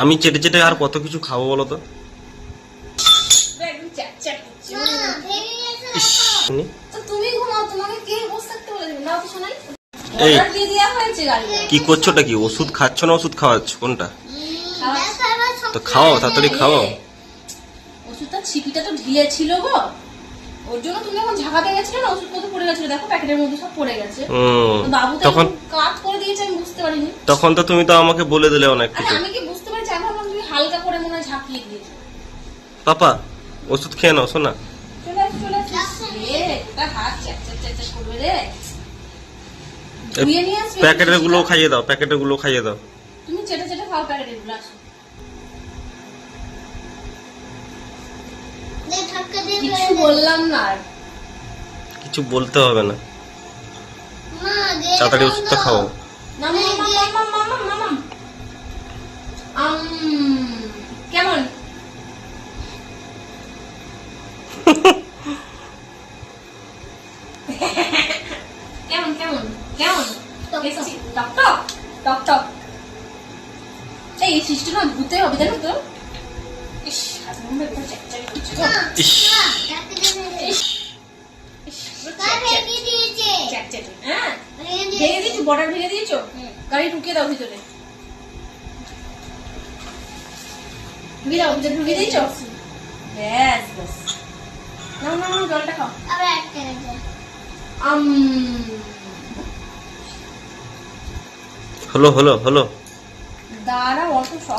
আমি চেটে চেটে আর কত কিছু খাব বলো তো? চ্যাট চ্যাট করছে তোমাকে কে এই। কি ওষুধ খাচ্ছ না ওষুধ খাওয়াচ্ছ? কোনটা? তো খাও তাড়াতাড়ি খাও ওষুধটা ছিপিটা তো ঢিলে ছিল গো। ওর জন্য তুমি যখন ঝাঁকাতে গেছিলে না? ওষুধ কত পড়ে গেছিল। দেখো প্যাকেটের মধ্যে সব পড়ে গেছে। বাবু তখন কাত করে দিয়েছে আমি বুঝতে পারিনি। তখন তো তুমি তো আমাকে বলে দিলে অনেক কিছু। আমি কি বুঝতে পারছি আমি ভাবলাম তুমি হালকা করে মনে হয় ঝাঁকিয়ে দিয়েছ পাপা ওষুধ খেয়ে নাও শোনা। প্যাকেটেরগুলো খাইয়ে দাও প্যাকেটেরগুলো খাইয়ে দাও। তুমি চেটে চেটে খাও প্যাকেটেরগুলো কিছু বললাম না। কিছু বলতে হবে না। তাড়াতাড়ি ওষুধটা তো। খাও মাম মাম মাম মাম মাম মাম মাম আম কেমন? কেমন কেমন কেমন? টক টক। টক টক টক টক। এই এই সৃষ্টি না ভূতে হবে জানো তো? ইস হাজবেন্ড একটু চ্যাকচ্যাক করছে ইস। মা, ধাক্কা দিয়ে ফেলে দে। ইস ইস পুরো কার চ্যাকচ্যাক, ভেঙে দিয়েছে? হ্যাঁ বর্ডার ভেঙে দিয়েছ? হুম। গাড়ি ঢুকিয়ে দাও ভিতরে। ঢুকিয়ে দাও ভিতরে ঢুকিয়ে দিয়েছ। ব্যাস ব্যাস। জলটা খাও। আবার একটা গেছে। আম। হলো হলো হলো।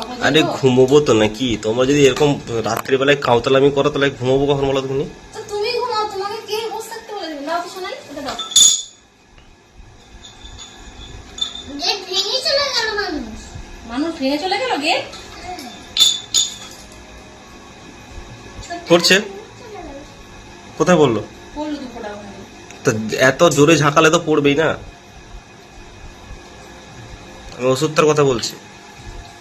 হয়ে আরে ঘুমোবো তো নাকি? তোমরা যদি এরকম রাত্রিবেলায় কাউতালামি করো তাহলে ঘুমোবো কখন বলো তুমি? তুমি ঘুমাও তোমাকে কে বসে থাকতে বলেছে নাও তো শোনাই এটা দাও। দে, ভেঙে চলে গেল মানুষ। মানুষ ভেঙে চলে গেল গেট করছে। চলে গেল। কোথায় বলল? পড়ল তো এত জোরে ঝাঁকালে তো পড়বেই না। আমি ওষুধটার কথা বলছি।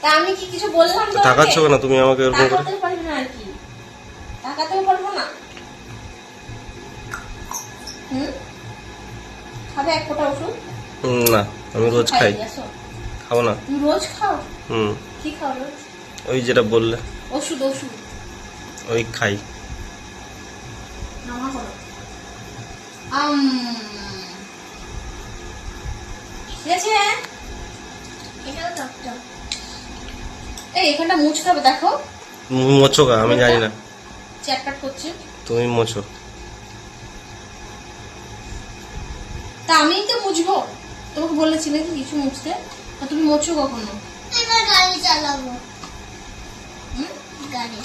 তা আমি কি কিছু বললাম তো তাকাচ্ছ কেন তুমি আমাকে এরকম করে? পারবে না আর কি। তাকাতেও পারব না? হুম? খাবে এক ফোঁটা ওষুধ? না আমি রোজ খাই। খাও না। তুমি রোজ খাও? হুম। কি খাও রোজ? ওই যেটা বললে। ওষুধ ওষুধ। ওই খাই। নামা করো আম ঠিক এটাও টক টক। এই এখানটা মুছতে হবে দেখো। মোছো গা আমি জানি না। চ্যাটপ্যাট করছে। তুমি মোছো। তা আমিই তো মুছবো। তোমাকে বলেছি নাকি কিছু মুছতে? তুমি মোছো কখনো? এবার গাড়ি চালাবো। হুম? গাড়ি।